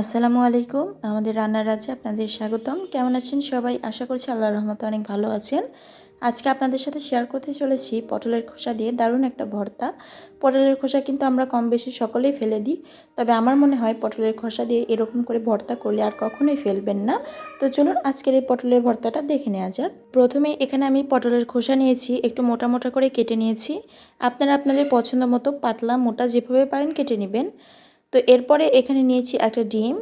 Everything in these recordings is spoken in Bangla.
আসসালামু আলাইকুম, আমাদের রান্নার রাজ্যে আপনাদের স্বাগতম। কেমন আছেন সবাই? আশা করছি আল্লাহর রহমতে অনেক ভালো আছেন। আজকে আপনাদের সাথে শেয়ার করতে চলেছি পটলের খোসা দিয়ে দারুণ একটা ভর্তা। পটলের খোসা কিন্তু আমরা কম বেশি সকলেই ফেলে দিই। তবে আমার মনে হয় পটলের খোসা দিয়ে এরকম করে ভর্তা করলে আর কখনোই ফেলবেন না। তো চলুন আজকের এই পটলের ভর্তাটা দেখে নেওয়া যাক। প্রথমে এখানে আমি পটলের খোসা নিয়েছি, একটু মোটা মোটা করে কেটে নিয়েছি। আপনারা আপনাদের পছন্দ মতো পাতলা মোটা যেভাবে পারেন কেটে নেবেন। তো এরপরে এখানে নিয়েছি একটা ডিম।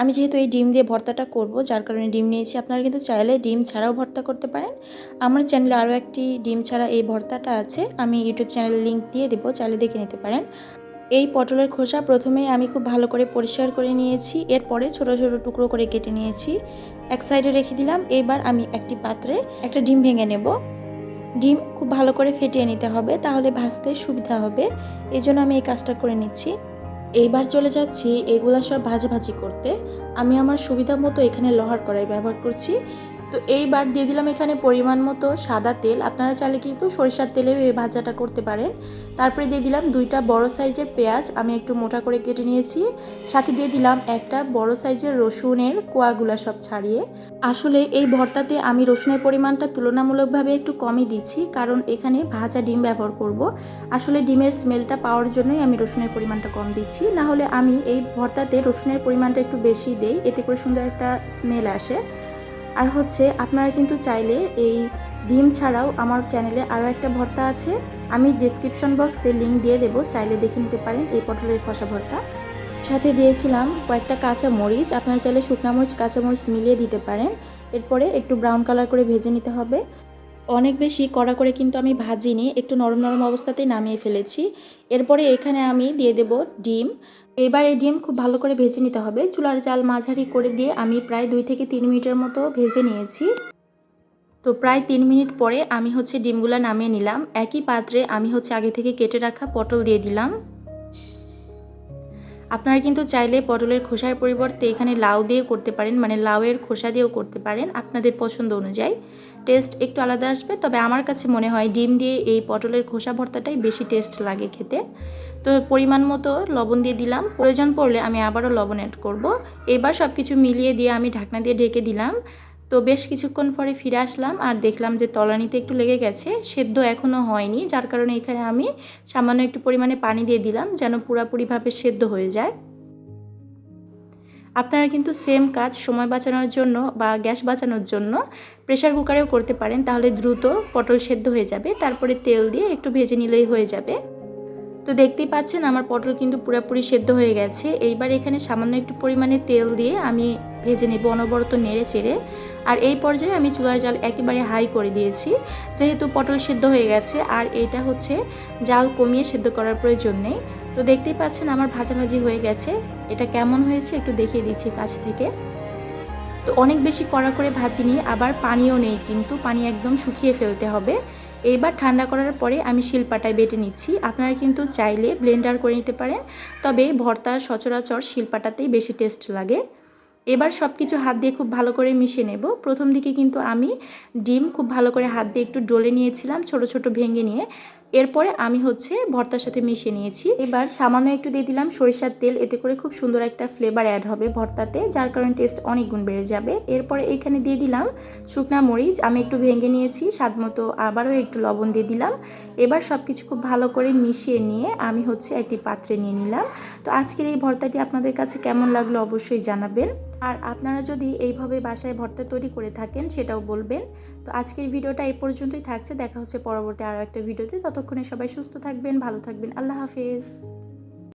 আমি যেহেতু এই ডিম দিয়ে ভর্তাটা করব, যার কারণে ডিম নিয়েছি। আপনারা কিন্তু চাইলে ডিম ছাড়াও ভর্তা করতে পারেন। আমার চ্যানেলে আরও একটি ডিম ছাড়া এই ভর্তাটা আছে। আমি ইউটিউব চ্যানেলের লিঙ্ক দিয়ে দেবো, চাইলে দেখে নিতে পারেন। এই পটলের খোসা প্রথমেই আমি খুব ভালো করে পরিষ্কার করে নিয়েছি। এরপরে ছোট ছোট টুকরো করে কেটে নিয়েছি। এক সাইডে রেখে দিলাম। এবার আমি একটি পাত্রে একটা ডিম ভেঙে নেব। ডিম খুব ভালো করে ফেটিয়ে নিতে হবে, তাহলে ভাজতে সুবিধা হবে। এই জন্য আমি এই কাজটা করে নিচ্ছি। এইবার চলে যাচ্ছি, এগুলা সব ভাজাভাজি করতে। আমি আমার সুবিধা মতো এখানে লোহার কড়াই ব্যবহার করছি। তো এইবার দিয়ে দিলাম এখানে পরিমাণ মতো সাদা তেল। আপনারা চাইলে কিন্তু সরিষার তেলে এই ভাজাটা করতে পারেন। তারপরে দিয়ে দিলাম দুইটা বড় সাইজের পেঁয়াজ। আমি একটু মোটা করে কেটে নিয়েছি। সাথে দিয়ে দিলাম একটা বড় সাইজের রসুনের কোয়াগুলা সব ছাড়িয়ে। আসলে এই ভর্তাতে আমি রসুনের পরিমাণটা তুলনামূলকভাবে একটু কমই দিচ্ছি, কারণ এখানে ভাজা ডিম ব্যবহার করব। আসলে ডিমের স্মেলটা পাওয়ার জন্যই আমি রসুনের পরিমাণটা কম দিচ্ছি। না হলে আমি এই ভর্তাতে রসুনের পরিমাণটা একটু বেশি দেই, এতে করে সুন্দর একটা স্মেল আসে। আর হচ্ছে আপনারা কিন্তু চাইলে এই ডিম ছাড়াও আমার চ্যানেলে আরও একটা ভর্তা আছে। আমি ডিসক্রিপশন বক্সে লিঙ্ক দিয়ে দেবো, চাইলে দেখে নিতে পারেন এই পটলের খসা ভর্তা। সাথে দিয়েছিলাম কয়েকটা কাঁচা মরিচ, আপনারা চাইলে শুকনা মরিচ, কাঁচা মরিচ মিলিয়ে দিতে পারেন। এরপরে একটু ব্রাউন কালার করে ভেজে নিতে হবে। অনেক বেশি কড়া করে কিন্তু আমি ভাজিনি, একটু নরম নরম অবস্থাতেই নামিয়ে ফেলেছি। এরপরে এখানে আমি দিয়ে দেব ডিম। এবার এই ডিম খুব ভালো করে ভেজে নিতে হবে। চুলার জাল মাঝারি করে দিয়ে আমি প্রায় দুই থেকে তিন মিনিটের মতো ভেজে নিয়েছি। তো প্রায় তিন মিনিট পরে আমি হচ্ছে ডিমগুলো নামিয়ে নিলাম। একই পাত্রে আমি হচ্ছে আগে থেকে কেটে রাখা পটল দিয়ে দিলাম। আপনারা কিন্তু চাইলে পটলের খোসার পরিবর্তে এখানে লাউ দিয়ে করতে পারেন মানে লাউয়ের খোসা দিয়েও করতে পারেন, আপনাদের পছন্দ অনুযায়ী। টেস্ট একটু আলাদা আসবে। তবে আমার কাছে মনে হয় ডিম দিয়ে এই পটলের খোসা ভর্তাটাই বেশি টেস্ট লাগে খেতে। তো পরিমাণ মতো লবণ দিয়ে দিলাম। প্রয়োজন পড়লে আমি আবারও লবণ অ্যাড করব। এবার সব কিছু মিলিয়ে দিয়ে আমি ঢাকনা দিয়ে ঢেকে দিলাম। তো বেশ কিছুক্ষণ পরে ফিরে আসলাম আর দেখলাম যে তলানিতে একটু লেগে গেছে। সেদ্ধ এখনও হয়নি, যার কারণে এখানে আমি সামান্য একটু পরিমাণে পানি দিয়ে দিলাম যেন পুরাপুরিভাবে সেদ্ধ হয়ে যায়। আপনারা কিন্তু সেম কাজ সময় বাঁচানোর জন্য বা গ্যাস বাঁচানোর জন্য প্রেশার কুকারেও করতে পারেন, তাহলে দ্রুত পটল সেদ্ধ হয়ে যাবে। তারপরে তেল দিয়ে একটু ভেজে নিলেই হয়ে যাবে। তো দেখতেই পাচ্ছেন আমার পটল কিন্তু পুরোপুরি সেদ্ধ হয়ে গেছে। এইবার এখানে সামান্য একটু পরিমাণে তেল দিয়ে আমি ভেজে নেব অনবরত নেড়ে চেড়ে। আর এই পর্যায়ে আমি চুলার জাল একেবারে হাই করে দিয়েছি। যেহেতু পটল সেদ্ধ হয়ে গেছে, আর এটা হচ্ছে জাল কমিয়ে সেদ্ধ করার প্রয়োজন নেই। তো দেখতেই পাচ্ছেন আমার ভাজাভাজি হয়ে গেছে। এটা কেমন হয়েছে একটু দেখিয়ে দিচ্ছি কাছ থেকে। তো অনেক বেশি কড়া করে ভাজিনি, আবার পানিও নেই কিন্তু, পানি একদম শুকিয়ে ফেলতে হবে। এইবার ঠান্ডা করার পরে আমি শিলপাটায় বেটে নিচ্ছি। আপনারা কিন্তু চাইলে ব্লেন্ডার করে নিতে পারেন, তবে ভর্তার সচরাচর শিলপাটাতেই বেশি টেস্ট লাগে। এবার সব কিছু হাত দিয়ে খুব ভালো করে মিশিয়ে নেব। প্রথম দিকে কিন্তু আমি ডিম খুব ভালো করে হাত দিয়ে একটু ডলে নিয়েছিলাম, ছোট ছোট ভেঙে নিয়ে। এরপরে আমি হচ্ছে ভর্তার সাথে মিশিয়ে নিয়েছি। এবার সামান্য একটু দিয়ে দিলাম সরিষার তেল, এতে করে খুব সুন্দর একটা ফ্লেভার অ্যাড হবে ভর্তাতে, যার কারণে টেস্ট অনেক গুণ বেড়ে যাবে। এরপরে এখানে দিয়ে দিলাম শুকনা মরিচ, আমি একটু ভেঙে নিয়েছি, স্বাদ মতো আবারও একটু লবণ দিয়ে দিলাম। এবার সব কিছু খুব ভালো করে মিশিয়ে নিয়ে আমি হচ্ছে একটি পাত্রে নিয়ে নিলাম। তো আজকের এই ভর্তাটি আপনাদের কাছে কেমন লাগল অবশ্যই জানাবেন। আর আপনারা যদি এইভাবে বাসায় ভর্তা তৈরি করে থাকেন, সেটাও বলবেন। তো আজকের ভিডিওটা এই পর্যন্তই থাকছে। দেখা হচ্ছে পরবর্তী আরও একটা ভিডিওতে। ততক্ষণে সবাই সুস্থ থাকবেন, ভালো থাকবেন। আল্লাহ হাফেজ।